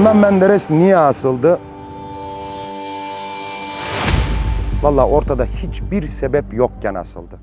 Adnan Menderes niye asıldı? Vallahi ortada hiçbir sebep yokken asıldı.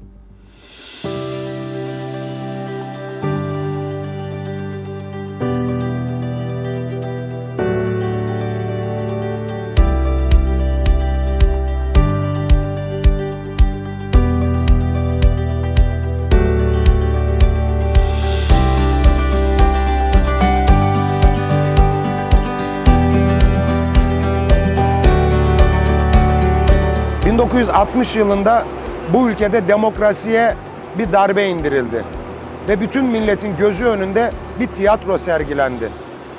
...1960 yılında bu ülkede demokrasiye bir darbe indirildi. Ve bütün milletin gözü önünde bir tiyatro sergilendi.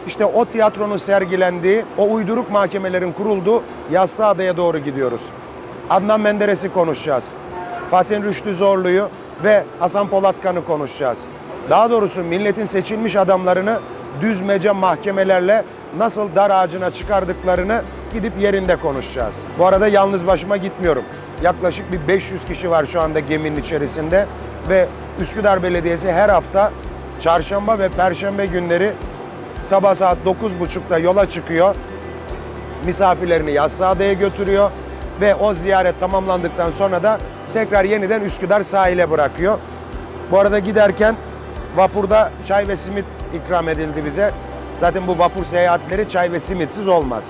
İşte o tiyatronun sergilendiği, o uyduruk mahkemelerin kurulduğu Yassıada'ya doğru gidiyoruz. Adnan Menderes'i konuşacağız. Fatih Rüştü Zorlu'yu ve Hasan Polatkan'ı konuşacağız. Daha doğrusu milletin seçilmiş adamlarını düzmece mahkemelerle nasıl dar ağacına çıkardıklarını gidip yerinde konuşacağız. Bu arada yalnız başıma gitmiyorum. Yaklaşık bir 500 kişi var şu anda geminin içerisinde ve Üsküdar Belediyesi her hafta çarşamba ve perşembe günleri sabah saat 9.30'da yola çıkıyor. Misafirlerini Yassıada'ya götürüyor ve o ziyaret tamamlandıktan sonra da tekrar yeniden Üsküdar sahile bırakıyor. Bu arada giderken vapurda çay ve simit ikram edildi bize. Zaten bu vapur seyahatleri çay ve simitsiz olmaz.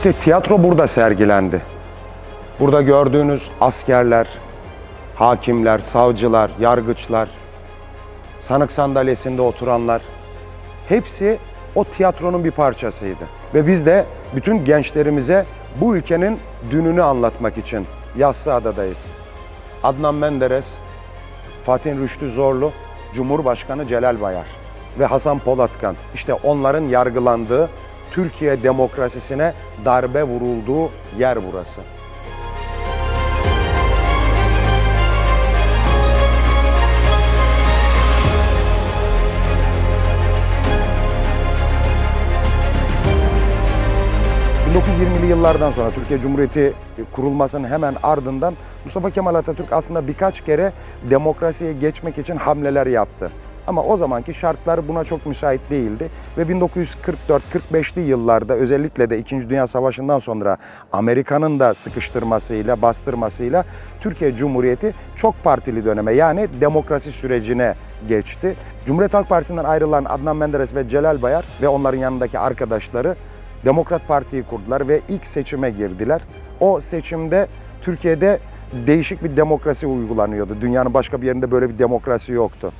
İşte tiyatro burada sergilendi. Burada gördüğünüz askerler, hakimler, savcılar, yargıçlar, sanık sandalyesinde oturanlar hepsi o tiyatronun bir parçasıydı. Ve biz de bütün gençlerimize bu ülkenin dününü anlatmak için Yassıada'dayız. Adnan Menderes, Fatih Rüştü Zorlu, Cumhurbaşkanı Celal Bayar ve Hasan Polatkan. İşte onların yargılandığı Türkiye demokrasisine darbe vurulduğu yer burası. ...1920'li yıllardan sonra Türkiye Cumhuriyeti kurulmasının hemen ardından Mustafa Kemal Atatürk aslında birkaç kere demokrasiye geçmek için hamleler yaptı. Ama o zamanki şartlar buna çok müsait değildi ve 1944-45'li yıllarda özellikle de 2. Dünya Savaşı'ndan sonra Amerika'nın da sıkıştırmasıyla, bastırmasıyla Türkiye Cumhuriyeti çok partili döneme yani demokrasi sürecine geçti. Cumhuriyet Halk Partisi'nden ayrılan Adnan Menderes ve Celal Bayar ve onların yanındaki arkadaşları Demokrat Parti'yi kurdular ve ilk seçime girdiler. O seçimde Türkiye'de değişik bir demokrasi uygulanıyordu. Dünyanın başka bir yerinde böyle bir demokrasi yoktu.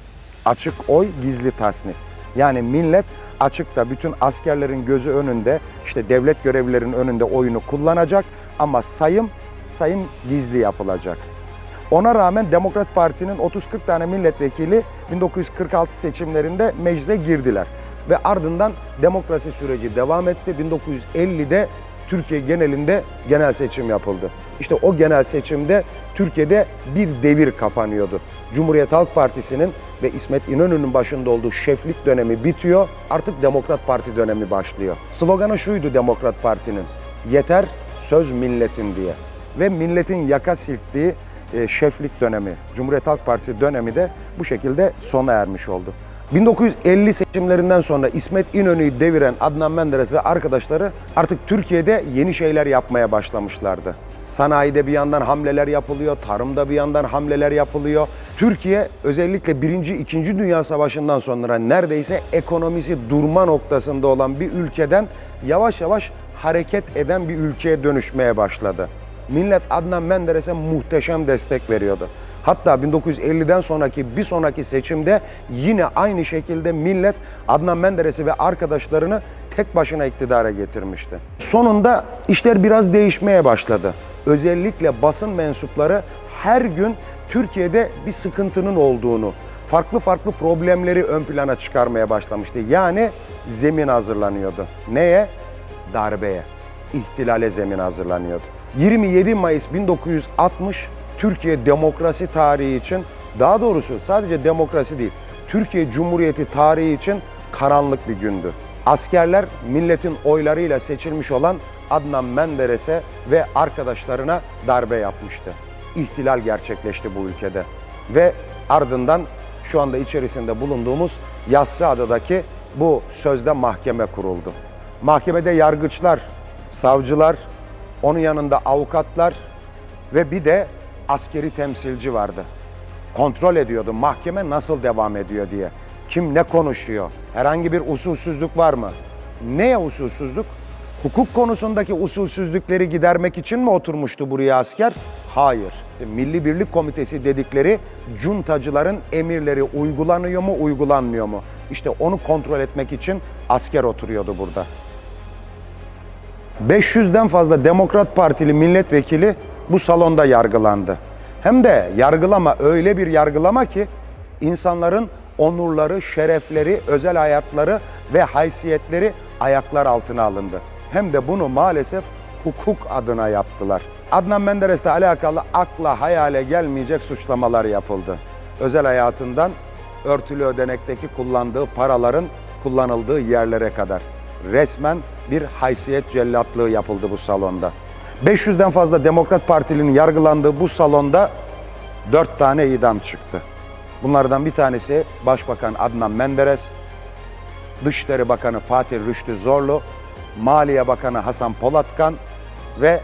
Açık oy, gizli tasnif. Yani millet açıkta bütün askerlerin gözü önünde, işte devlet görevlilerinin önünde oyunu kullanacak ama sayım sayım gizli yapılacak. Ona rağmen Demokrat Parti'nin 30-40 tane milletvekili 1946 seçimlerinde meclise girdiler. Ve ardından demokrasi süreci devam etti. 1950'de Türkiye genelinde genel seçim yapıldı. İşte o genel seçimde Türkiye'de bir devir kapanıyordu. Cumhuriyet Halk Partisi'nin ve İsmet İnönü'nün başında olduğu şeflik dönemi bitiyor. Artık Demokrat Parti dönemi başlıyor. Sloganı şuydu Demokrat Parti'nin. Yeter söz milletin diye. Ve milletin yaka silktiği e, şeflik dönemi, Cumhuriyet Halk Partisi dönemi de bu şekilde sona ermiş oldu. 1950 seçimlerinden sonra İsmet İnönü'yü deviren Adnan Menderes ve arkadaşları artık Türkiye'de yeni şeyler yapmaya başlamışlardı. Sanayide bir yandan hamleler yapılıyor, tarımda bir yandan hamleler yapılıyor. Türkiye özellikle 1. 2. Dünya Savaşı'ndan sonra neredeyse ekonomisi durma noktasında olan bir ülkeden yavaş yavaş hareket eden bir ülkeye dönüşmeye başladı. Millet Adnan Menderes'e muhteşem destek veriyordu. Hatta 1950'den sonraki bir sonraki seçimde yine aynı şekilde millet Adnan Menderes'i ve arkadaşlarını tek başına iktidara getirmişti. Sonunda işler biraz değişmeye başladı. Özellikle basın mensupları her gün Türkiye'de bir sıkıntının olduğunu, farklı farklı problemleri ön plana çıkarmaya başlamıştı. Yani zemin hazırlanıyordu. Neye? Darbeye, ihtilale zemin hazırlanıyordu. 27 Mayıs 1960 Türkiye demokrasi tarihi için, daha doğrusu sadece demokrasi değil, Türkiye Cumhuriyeti tarihi için karanlık bir gündü. Askerler milletin oylarıyla seçilmiş olan Adnan Menderes'e ve arkadaşlarına darbe yapmıştı. İhtilal gerçekleşti bu ülkede. Ve ardından şu anda içerisinde bulunduğumuz Yassıada'daki bu sözde mahkeme kuruldu. Mahkemede yargıçlar, savcılar, onun yanında avukatlar ve bir de askeri temsilci vardı. Kontrol ediyordu mahkeme nasıl devam ediyor diye. Kim ne konuşuyor? Herhangi bir usulsüzlük var mı? Neye usulsüzlük? Hukuk konusundaki usulsüzlükleri gidermek için mi oturmuştu buraya asker? Hayır. Milli Birlik Komitesi dedikleri cuntacıların emirleri uygulanıyor mu, uygulanmıyor mu? İşte onu kontrol etmek için asker oturuyordu burada. 500'den fazla Demokrat Partili milletvekili bu salonda yargılandı. Hem de yargılama öyle bir yargılama ki insanların onurları, şerefleri, özel hayatları ve haysiyetleri ayaklar altına alındı. Hem de bunu maalesef hukuk adına yaptılar. Adnan Menderes'le alakalı akla hayale gelmeyecek suçlamalar yapıldı. Özel hayatından örtülü ödenekteki kullandığı paraların kullanıldığı yerlere kadar resmen bir haysiyet cellatlığı yapıldı bu salonda. 500'den fazla Demokrat Partilinin yargılandığı bu salonda 4 tane idam çıktı. Bunlardan bir tanesi Başbakan Adnan Menderes, Dışişleri Bakanı Fatih Rüştü Zorlu, Maliye Bakanı Hasan Polatkan ve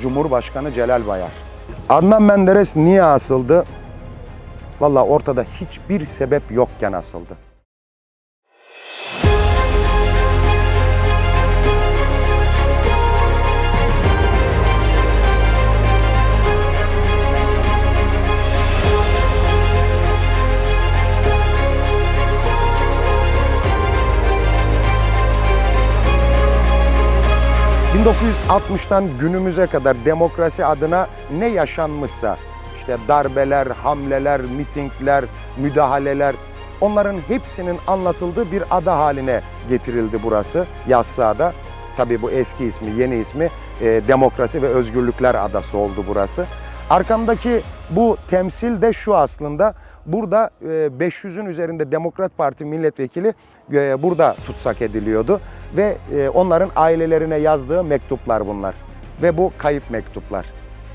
Cumhurbaşkanı Celal Bayar. Adnan Menderes niye asıldı? Vallahi ortada hiçbir sebep yokken asıldı. 1960'tan günümüze kadar demokrasi adına ne yaşanmışsa işte darbeler, hamleler, mitingler, müdahaleler onların hepsinin anlatıldığı bir ada haline getirildi burası Yassıada. Tabii bu eski ismi, yeni ismi e, Demokrasi ve Özgürlükler Adası oldu burası. Arkamdaki bu temsil de şu aslında. Burada e, 500'ün üzerinde Demokrat Parti milletvekili e, burada tutsak ediliyordu ve e, onların ailelerine yazdığı mektuplar bunlar. Ve bu kayıp mektuplar.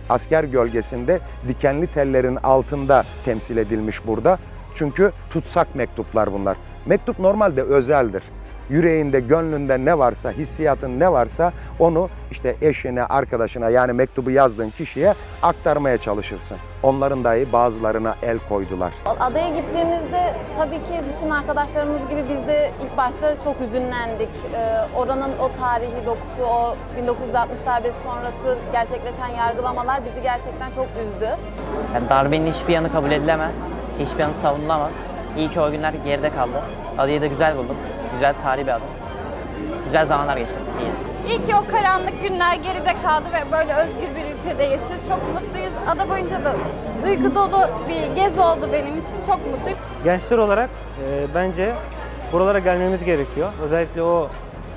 Asker gölgesinde dikenli tellerin altında temsil edilmiş burada. Çünkü tutsak mektuplar bunlar. Mektup normalde özeldir yüreğinde, gönlünde ne varsa, hissiyatın ne varsa onu işte eşine, arkadaşına yani mektubu yazdığın kişiye aktarmaya çalışırsın. Onların dahi bazılarına el koydular. Adaya gittiğimizde tabii ki bütün arkadaşlarımız gibi biz de ilk başta çok üzünlendik. Ee, oranın o tarihi dokusu, o 1960 darbesi sonrası gerçekleşen yargılamalar bizi gerçekten çok üzdü. Yani darbenin hiçbir yanı kabul edilemez, hiçbir yanı savunulamaz. İyi ki o günler geride kaldı. Adayı da güzel buldum. Güzel tarihi bir ada. Güzel zamanlar geçirdik. İyiydi. İyi ki o karanlık günler geride kaldı ve böyle özgür bir ülkede yaşıyoruz. Çok mutluyuz. Ada boyunca da duygu dolu bir gezi oldu benim için. Çok mutluyum. Gençler olarak e, bence buralara gelmemiz gerekiyor. Özellikle o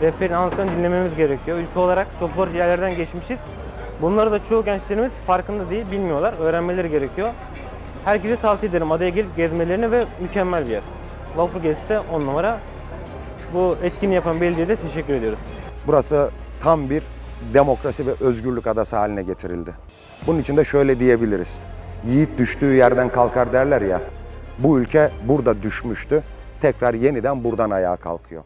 rehberin anlattıklarını dinlememiz gerekiyor. Ülke olarak çok zor yerlerden geçmişiz. Bunları da çoğu gençlerimiz farkında değil, bilmiyorlar. Öğrenmeleri gerekiyor. Herkese tavsiye ederim adaya gelip gezmelerini ve mükemmel bir yer. Vapur gezisi de 10 numara. Bu etkinliği yapan belediyeye de teşekkür ediyoruz. Burası tam bir demokrasi ve özgürlük adası haline getirildi. Bunun için de şöyle diyebiliriz. Yiğit düştüğü yerden kalkar derler ya. Bu ülke burada düşmüştü. Tekrar yeniden buradan ayağa kalkıyor.